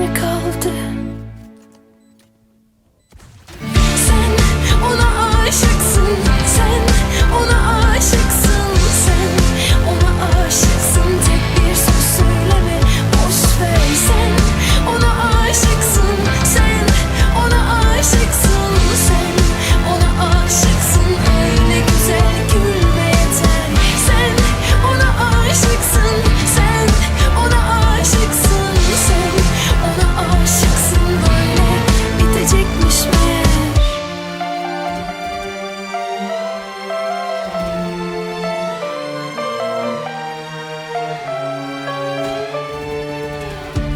않을까?